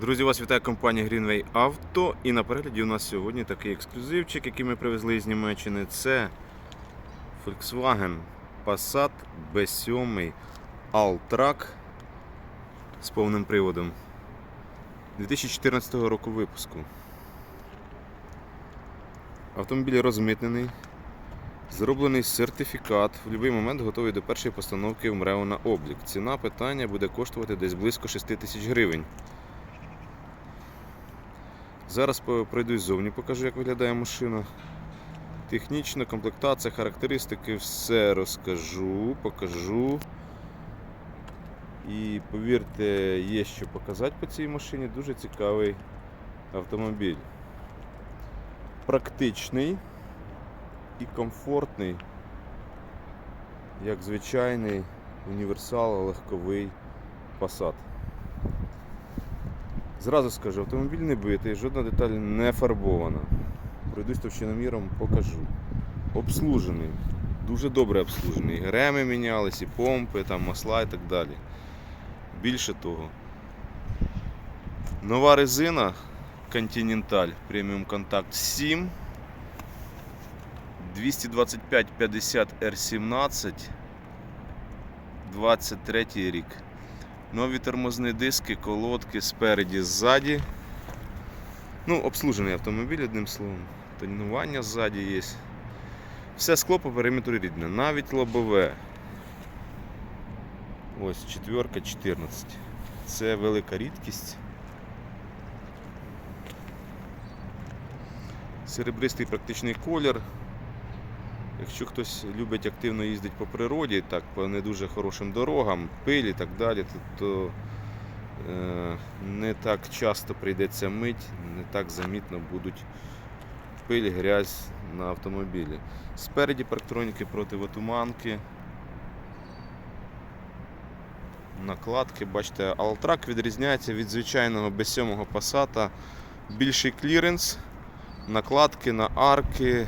Друзі, вас вітає компанія Greenway Auto. І на перегляді у нас сьогодні такий ексклюзивчик, який ми привезли з Німеччини. Це Volkswagen Passat B7 Alltrack з повним приводом 2014 року випуску. Автомобіль розмитнений, зроблений сертифікат. В будь-який момент готовий до першої постановки в МРЕО на облік. Ціна питання буде коштувати десь близько 6 тисяч гривень. Зараз пройдусь ззовні, покажу, як виглядає машина. Технічна комплектація, характеристики, все розкажу, покажу. І повірте, є що показати по цій машині. Дуже цікавий автомобіль. Практичний і комфортний, як звичайний універсал легковий Passat. Зразу скажу, автомобіль не битий, жодна деталь не фарбована. Пройдусь товщиноміром, покажу. Обслужений, дуже добре обслужений. І Реми мінялись, і помпи, там масла і так далі. Більше того, нова резина Continental Premium Contact 7 225-50 R17 23 рік. Нові тормозні диски, колодки спереді, ззаді. Ну, обслужений автомобіль, одним словом. Тонування ззаді є. Все скло по периметру рідне, навіть лобове. Ось четверка 14. Це велика рідкість. Серебристий практичний колір. Якщо хтось любить активно їздити по природі, так, по не дуже хорошим дорогам, пиль і так далі, то, то е, не так часто прийдеться мить, не так замітно будуть пиль, грязь на автомобілі. Спереді парктроніки противотуманки. Накладки, бачите, Alltrack відрізняється від звичайного B7 Passat. Більший кліренс, накладки на арки,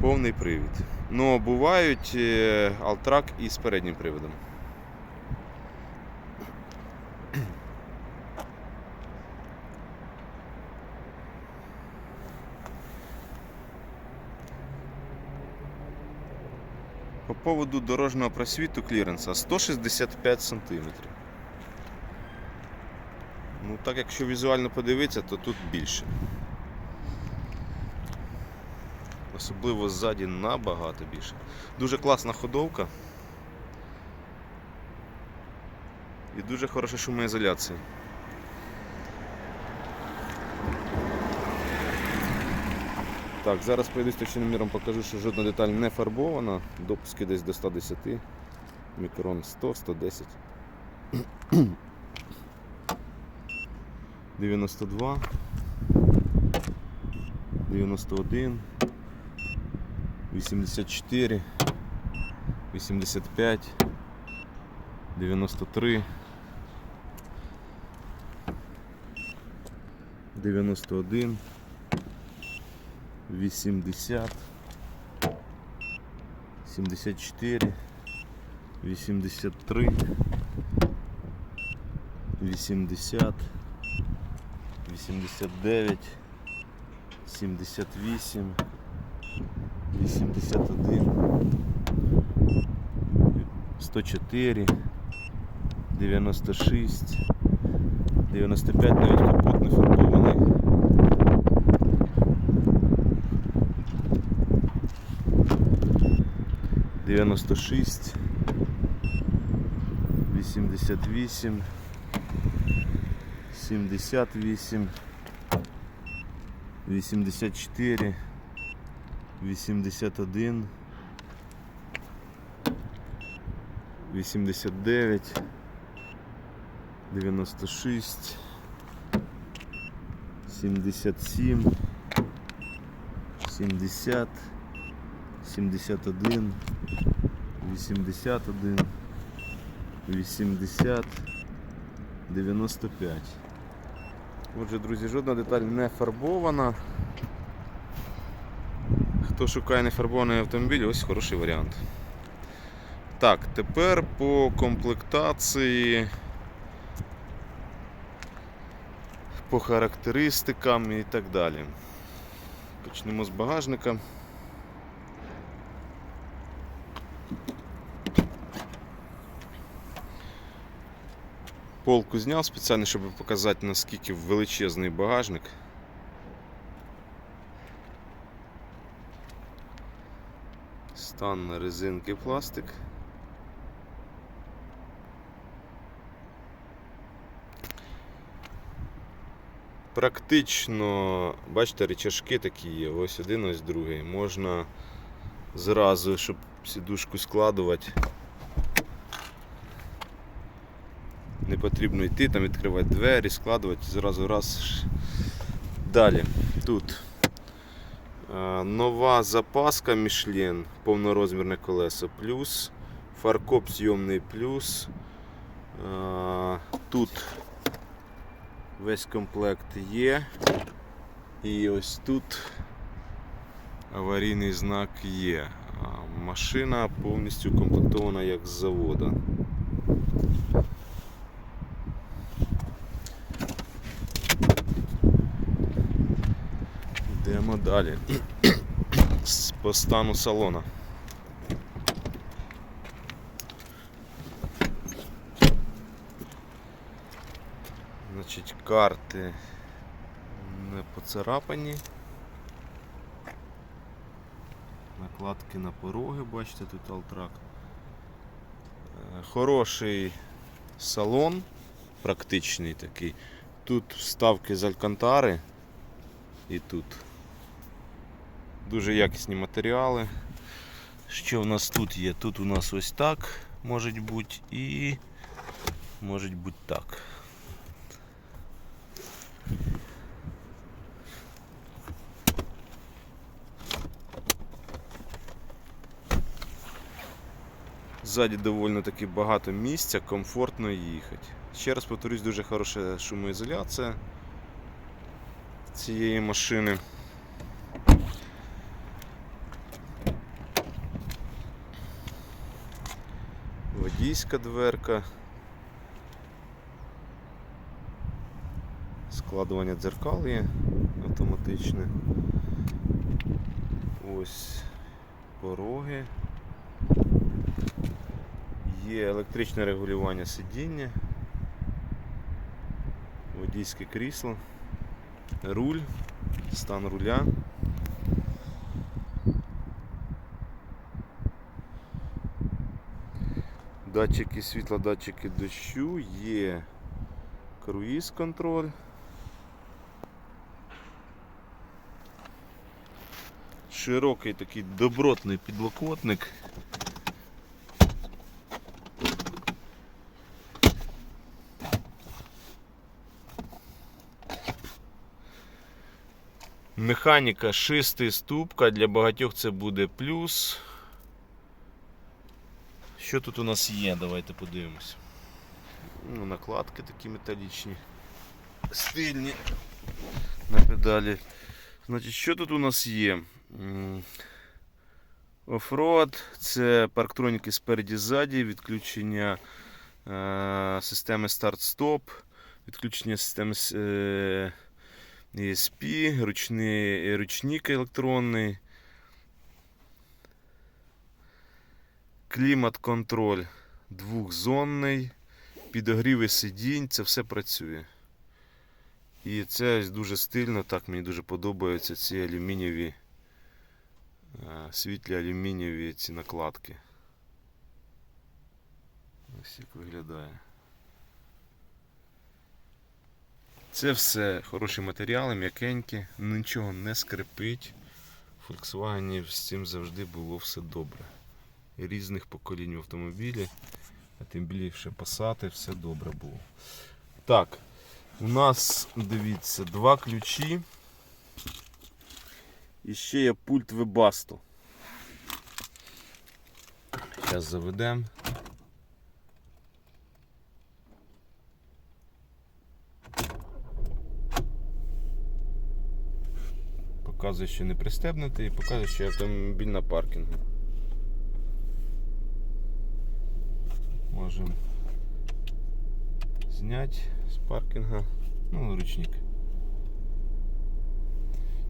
повний привід. Ну, бувають е, Alltrack із переднім приводом. По поводу дорожнього просвіту кліренса 165 см. Ну так якщо візуально подивитися, то тут більше. Особливо ззаді набагато більше. Дуже класна ходовка. І дуже хороша шумоізоляція. Так, зараз пройдусь точним міром, покажу, що жодна деталь не фарбована. Допуски десь до 110, мікрон 100, 110. 92, 91, 84, 85, 93, 91, 80, 74, 83, 80, 89, 78, 81, 104, 96, 95, навіть капот не фарбований. Дев'яносто шість, вісімдесят вісім, сімдесят вісім, вісімдесят чотири, Вісімдесят один, вісімдесят дев'ять, дев'яносто шість, сімдесят сім, сімдесят, сімдесят один. 81, 80, 95. Отже, друзі, жодна деталь не фарбована. Хто шукає нефарбований автомобіль, ось хороший варіант. Так, тепер по комплектації по характеристикам і так далі. Почнемо з багажника. Полку зняв спеціально, щоб показати наскільки величезний багажник. Стан резинки пластик. Практично, бачите, речашки такі є, ось один, ось другий. Можна зразу, щоб сідушку складувати. Не потрібно йти, там відкривати двері, складувати, зразу раз. Далі. Тут нова запаска Michelin, повнорозмірне колесо плюс, фаркоп зйомний плюс. Е, Тут весь комплект є. І ось тут аварійний знак є. Машина повністю укомплектована як з завода. Далі. По стану салона. Значить, карти не поцарапані. Накладки на пороги, бачите, тут алтрак. Е, Хороший салон, практичний такий. Тут вставки з алькантари і тут. Дуже якісні матеріали. Що в нас тут є? Тут у нас ось так може бути і може бути так. Ззаді доволі таки багато місця, комфортно їхати. Ще раз повторюсь, дуже хороша шумоізоляція цієї машини. Водійська дверка. Складування дзеркал є автоматичне. Ось пороги. Є електричне регулювання сидіння, водійське крісло, руль, стан руля. Датчики світла, датчики дощу, є круїз контроль. Широкий такий добротний підлокотник. Механіка шестиступка, для багатьох це буде плюс. Що тут у нас є? Давайте подивимось. Ну, накладки такі металічні, стильні на педалі. Значить, що тут у нас є? Оффроад, це парктроніки спереді ззаді, відключення е, системи старт-стоп, відключення системи е, ESP, ручний, ручник електронний, клімат-контроль двохзонний, підогріви сидінь, це все працює. І це дуже стильно, так мені дуже подобаються ці алюмінієві, е, світлі алюмінієві ці накладки. Ось як виглядає. Це все хороші матеріали, м'якенькі, нічого не скрипить. Volkswagen з цим завжди було все добре. Різних поколінь автомобілі, а тим більше Passat, все добре було. Так, у нас, дивіться, два ключі. І ще є пульт Webasto. Зараз заведемо. Показує, що не пристебнутий і показує, що автомобіль на паркінгу. Можемо зняти з паркінга. Ну, ручник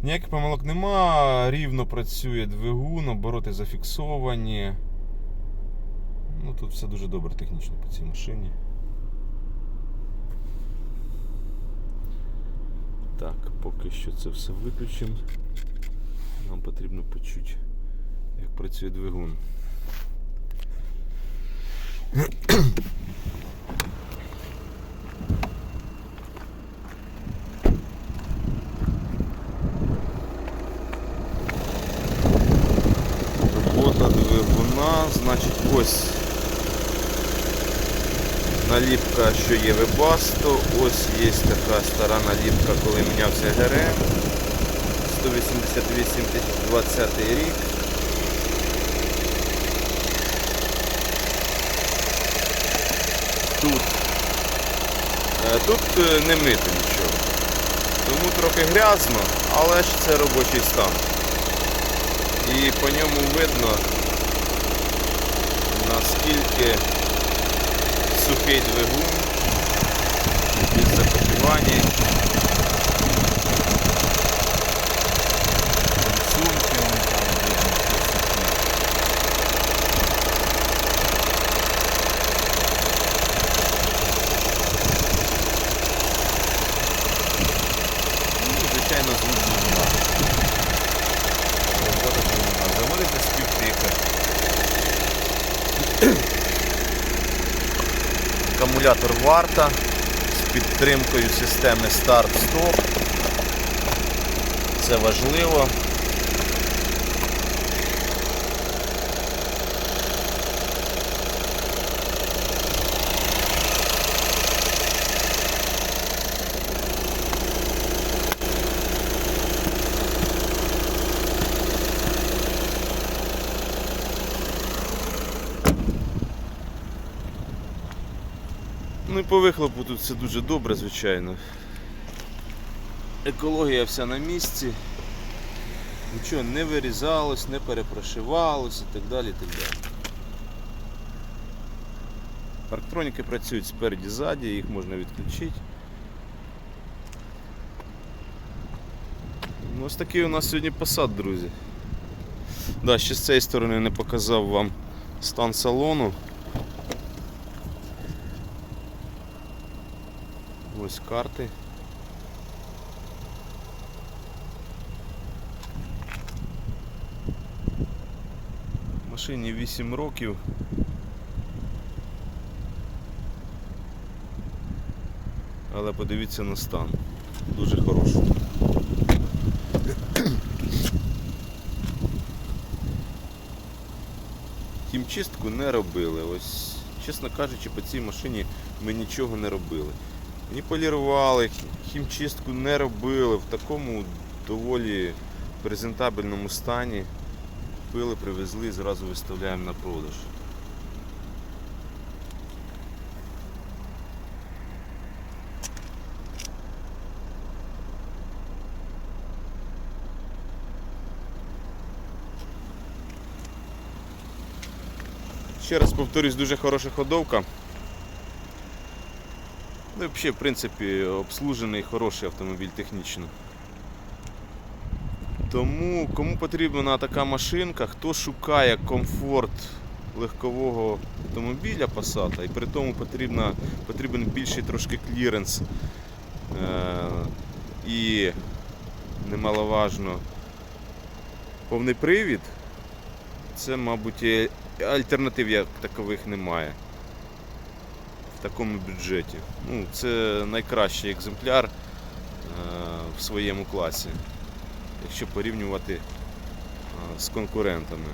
Ніяких помилок нема, рівно працює двигун, обороти зафіксовані. Ну тут все дуже добре технічно по цій машині. Так, поки що це все виключимо. Нам потрібно почути, як працює двигун. Робота двигуна, значить ось наліпка, що є Webasto, ось є така стара наліпка, коли мінявся ГРМ. 188 20 рік. Тут, е, тут е, не мито нічого. Тому трохи грязно, але ж це робочий стан. І по ньому видно наскільки сухий двигун без запотівання. Сумки вон там видно, сухі. Ну, і, звичайно, звук двигуна. Робота двигуна. Заводиться співтихо. Акумулятор варта з підтримкою системи старт-стоп. Це важливо. Ну і по вихлопу тут все дуже добре, звичайно. Екологія вся на місці. Нічого не вирізалось, не перепрошивалось і так далі. І так далі. Парктроніки працюють спереді ззаді, їх можна відключити. Ну, ось такий у нас сьогодні посад, друзі. Да, ще з цієї сторони не показав вам стан салону. Ось карти. Машині 8 років. Але подивіться на стан. Дуже хороший. Хімчистку не робили. Ось, чесно кажучи, по цій машині ми нічого не робили. Ні полірували, хімчистку не робили в такому доволі презентабельному стані. Купили, привезли і зразу виставляємо на продаж. Ще раз повторюсь, дуже хороша ходовка. Ну і взагалі, в принципі, обслужений хороший автомобіль технічно. Тому кому потрібна така машинка, хто шукає комфорт легкового автомобіля Passat, і при тому потрібна, потрібен більший трошки кліренс е- і немаловажно повний привід, це, мабуть, альтернатив як такових немає такому бюджеті. Ну, це найкращий екземпляр е, в своєму класі, якщо порівнювати е, з конкурентами.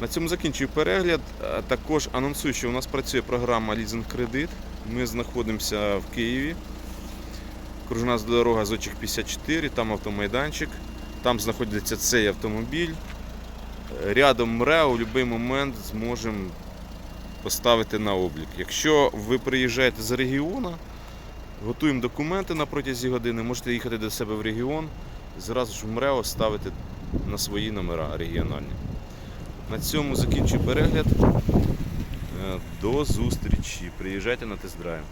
На цьому закінчую перегляд. Е, Також анонсую, що у нас працює програма Лізинг Кредит. Ми знаходимося в Києві. Кружна дорога Зочих 54, там автомайданчик, там знаходиться цей автомобіль. Рядом МРЕО в будь-який момент зможемо поставити на облік. Якщо ви приїжджаєте з регіону, готуємо документи на протязі години, можете їхати до себе в регіон, зразу ж в МРЕО ставити на свої номера регіональні. На цьому закінчую перегляд. Е, До зустрічі. Приїжджайте на тест-драйв.